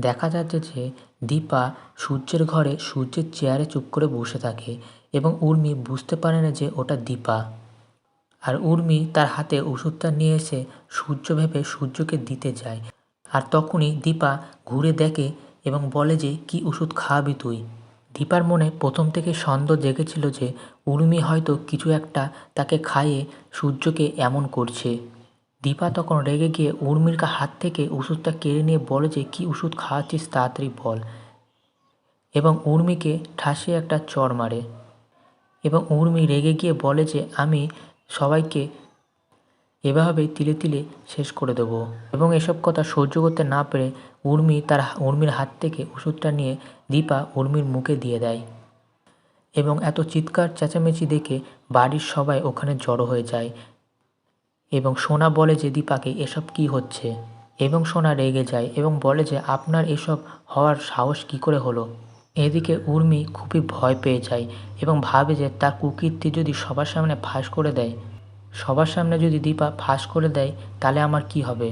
দেখা যাচ্ছে যে দীপা সূর্যের ঘরে সূর্যের চেয়ারে চুপ করে বসে থাকে এবং উর্মি বুঝতে পারে না যে ওটা দীপা। আর উর্মি তার হাতে ওষুধটা নিয়ে এসে সূর্য ভেবে সূর্যকে দিতে যায়। আর তখনই দীপা ঘুরে দেখে এবং বলে যে, কি ওষুধ খাওয়াবি তুই? দীপার মনে প্রথম থেকে সন্দেহ জেগেছিল যে উর্মি হয়তো কিছু একটা তাকে খাইয়ে সূর্যকে এমন করছে। দীপা তখন রেগে গিয়ে উর্মির হাত থেকে ওষুধটা কেড়ে নিয়ে বলে যে, কী ওষুধ খাওয়াচ্ছিস তাড়াতাড়ি বল। এবং উর্মিকে ঠাসে একটা চর মারে। এবং উর্মি রেগে গিয়ে বলে যে, আমি সবাইকে এভাবেই তিলে তিলে শেষ করে দেবো। এবং এসব কথা সহ্য করতে না পেরে উর্মি তার উর্মির হাত থেকে ওষুধটা নিয়ে দীপা উর্মির মুখে দিয়ে দেয়। এবং এত চিৎকার, চেঁচামেচি দেখে বাড়ির সবাই ওখানে জড়ো হয়ে যায়। এবং সোনা বলে যে দীপাকে এসব কি হচ্ছে? এবং সোনা রেগে যায় এবং বলে যে আপনার এসব হওয়ার সাহস কি করে হলো? এদিকে উর্মি খুবই ভয় পেয়ে যায় এবং ভাবে যে তার কুকীর্তি যদি সবার সামনে ফাঁস করে দেয়, সবার সামনে যদি দীপা ফাঁস করে দেয়, তাহলে আমার কি হবে?